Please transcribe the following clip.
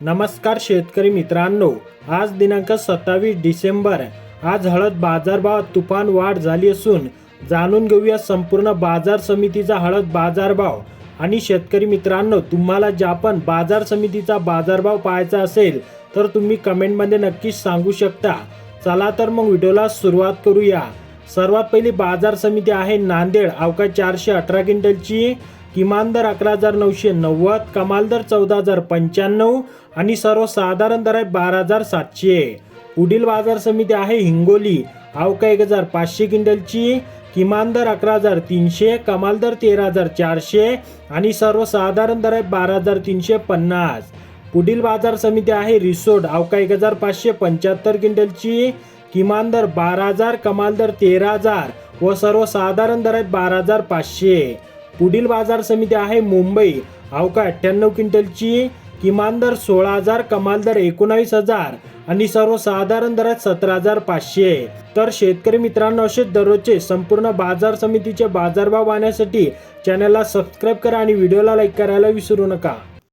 नमस्कार शेतकरी मित्रांनो आज दिनांक सत्तावीस डिसेंबर. आज हळद बाजारभावात तुफान वाढ झाली असून जाणून घेऊया संपूर्ण बाजार समितीचा हळद बाजारभाव. आणि शेतकरी मित्रांनो तुम्हाला ज्या पण बाजार समितीचा बाजारभाव पाहायचा असेल तर तुम्ही कमेंटमध्ये नक्कीच सांगू शकता. चला तर मग व्हिडिओला सुरुवात करूया. सर्वात पहिली बाजार समिती आहे नांदेड अवका चारशे अठरा क्विंटलची. किमान दर अकरा हजार नऊशे नव्वद कमाल दर चौदा हजार पंच्याण्णव आणि सर्वसाधारण दर आहे बारा हजार सातशे. पुढील बाजार समिती आहे हिंगोली. अवका एक हजार पाचशे क्विंटलची किमान दर अकरा हजार तीनशे कमाल दर तेरा हजार चारशे आणि सर्वसाधारण दर आहे बारा हजार तीनशे पन्नास. पुढील बाजार समिती आहे रिसोड. अवका एक हजार पाचशे पंच्याहत्तर क्विंटलची किमान दर बारा हजार कमाल दर तेरा हजार व सर्वसाधारण दर आहेत बारा हजार पाचशे. पुढील बाजार समिती आहे मुंबई. अवका अठ्ठ्याण्णव क्विंटलची किमान दर सोळा हजार कमाल दर एकोणावीस हजार आणि सर्वसाधारण दर सतरा हजार पाचशे. तर शेतकरी मित्रांनो असे दररोजचे संपूर्ण बाजार समितीचे बाजारभाव पाहण्यासाठी चॅनलला सबस्क्राईब करा आणि व्हिडिओला लाईक करायला विसरू नका.